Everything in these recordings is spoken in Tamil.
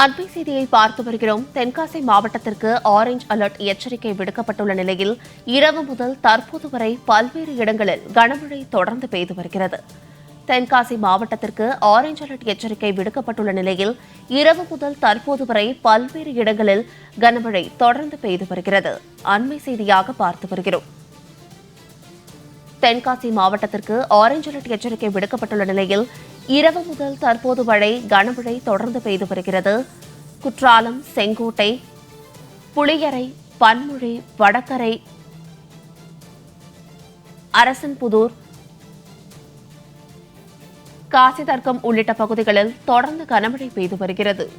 அண்மை செய்தியை பார்த்து வருகிறோம். தென்காசி மாவட்டத்திற்கு ஆரஞ்ச் அலர்ட் எச்சரிக்கை விடுக்கப்பட்டுள்ள நிலையில் இரவு முதல் தற்போது வரை பல்வேறு இடங்களில் கனமழை தொடர்ந்து பெய்து வருகிறது. தென்காசி மாவட்டத்திற்கு ஆரஞ்ச் அலர்ட் எச்சரிக்கை விடுக்கப்பட்டுள்ள நிலையில் இரவு முதல் தற்போது வரை பல்வேறு இடங்களில் கனமழை தொடர்ந்து பெய்து வருகிறது. அண்மை செய்தியாக பார்த்து வருகிறோம். தென்காசி மாவட்டத்திற்கு ஆரஞ்ச் அலர்ட் எச்சரிக்கை விடுக்கப்பட்டுள்ள நிலையில் இரவு முதல் தற்போது வரை கனமழை தொடர்ந்து பெய்து வருகிறது. குற்றாலம் செங்கோட்டை புளியரை பன்மொழி வடகரை அரசன்புதூர் காசிதர்க்கம் உள்ளிட்ட பகுதிகளில் தொடர்ந்து கனமழை பெய்து வருகிறது.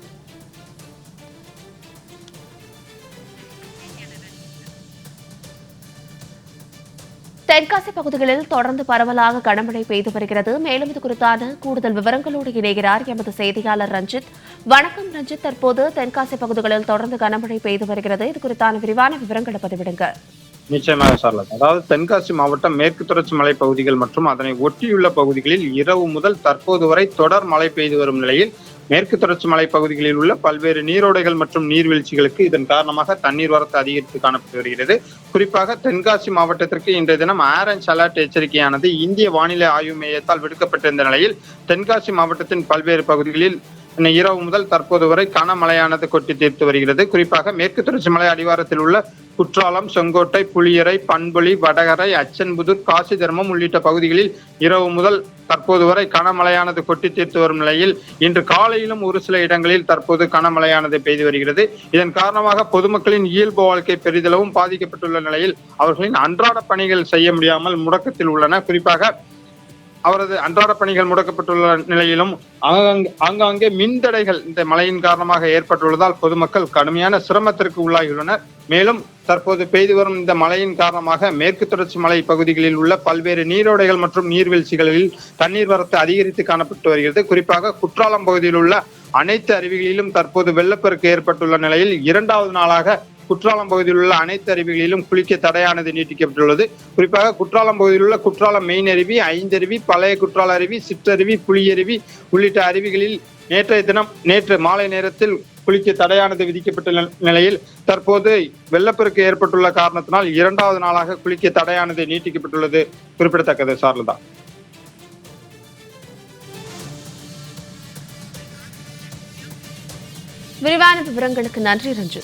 தென்காசி பகுதிகளில் தொடர்ந்து பரவலாக கனமழை பெய்து வருகிறது. மேலும் இது குறித்தான கூடுதல் விவரங்களோடு இணைகிறார் எமது செய்தியாளர் ரஞ்சித். வணக்கம் ரஞ்சித். தற்போது தென்காசி பகுதிகளில் தொடர்ந்து கனமழை பெய்து வருகிறது. இது குறித்தான விரிவான விவரங்களை பதிவிடுங்க. நிச்சயமாக சார்லட் அதாவது தென்காசி மாவட்டம் மேற்கு தொடர்ச்சி மலை பகுதிகள் மற்றும் அதனை ஒட்டியுள்ள பகுதிகளில் இரவு முதல் தற்போது வரை தொடர் மழை பெய்து வரும் நிலையில் மேற்கு தொடர்ச்சி மலை பகுதிகளில் உள்ள பல்வேறு நீரோடைகள் மற்றும் நீர்வீழ்ச்சிகளுக்கு இதன் காரணமாக தண்ணீர் வரத்து அதிகரித்து காணப்பட்டு வருகிறது. குறிப்பாக தென்காசி மாவட்டத்திற்கு இன்றைய தினம் ஆரஞ்ச் அலர்ட் எச்சரிக்கையானது இந்திய வானிலை ஆய்வு மையத்தால் விடுக்கப்பட்டிருந்த நிலையில் தென்காசி மாவட்டத்தின் பல்வேறு பகுதிகளில் இரவு முதல் தற்போது வரை கனமழையானது கொட்டி தீர்த்து வருகிறது. குறிப்பாக மேற்கு தொடர்ச்சி மலை அடிவாரத்தில் உள்ள குற்றாலம் செங்கோட்டை புளியரை பண்புலி வடகரை அச்சன்புதூர் காசி தர்மம் உள்ளிட்ட பகுதிகளில் இரவு முதல் தற்போது வரை கனமழையானது கொட்டி தீர்த்து வரும் நிலையில் இன்று காலையிலும் ஒரு சில இடங்களில் தற்போது கனமழையானது பெய்து வருகிறது. இதன் காரணமாக பொதுமக்களின் இயல்பு வாழ்க்கை பெரிதளவும் பாதிக்கப்பட்டுள்ள நிலையில் அவர்களின் அன்றாட பணிகள் செய்ய முடியாமல் முடக்கத்தில் உள்ளன. குறிப்பாக அவரது அன்றாட பணிகள் முடக்கப்பட்டுள்ள நிலையிலும் ஆங்காங்கே ஆங்காங்கே மின்தடைகள் இந்த மழையின் காரணமாக ஏற்பட்டுள்ளதால் பொதுமக்கள் கடுமையான சிரமத்திற்கு உள்ளாகியுள்ளனர். மேலும் தற்போது பெய்து வரும் இந்த மழையின் காரணமாக மேற்கு தொடர்ச்சி மலை பகுதிகளில் உள்ள பல்வேறு நீரோடைகள் மற்றும் நீர்வீழ்ச்சிகளில் தண்ணீர் வரத்து அதிகரித்து காணப்பட்டு வருகிறது. குறிப்பாக குற்றாலம் பகுதியில் உள்ள அனைத்து அருவிகளிலும் தற்போது வெள்ளப்பெருக்கு ஏற்பட்டுள்ள நிலையில் இரண்டாவது நாளாக குற்றாலம் பகுதியில் உள்ள அனைத்து அருவிகளிலும் குளிக்க தடையானது நீட்டிக்கப்பட்டுள்ளது. குறிப்பாக குற்றாலம் பகுதியில் உள்ள குற்றாலம் மெயின் அருவி ஐந்தருவி பழைய குற்றால அருவி சிற்றருவி புலியருவி உள்ளிட்ட அருவிகளில் நேற்றைய தினம் நேற்று மாலை நேரத்தில் குளிக்க தடையானது விதிக்கப்பட்டுள்ள நிலையில் தற்போது வெள்ளப்பெருக்கு ஏற்பட்டுள்ள காரணத்தினால் இரண்டாவது நாளாக குளிக்க தடையானது நீட்டிக்கப்பட்டுள்ளது. குறிப்பிடத்தக்கது சார்லதா விரிவான விவரங்களுக்கு நன்றி ரஞ்சித்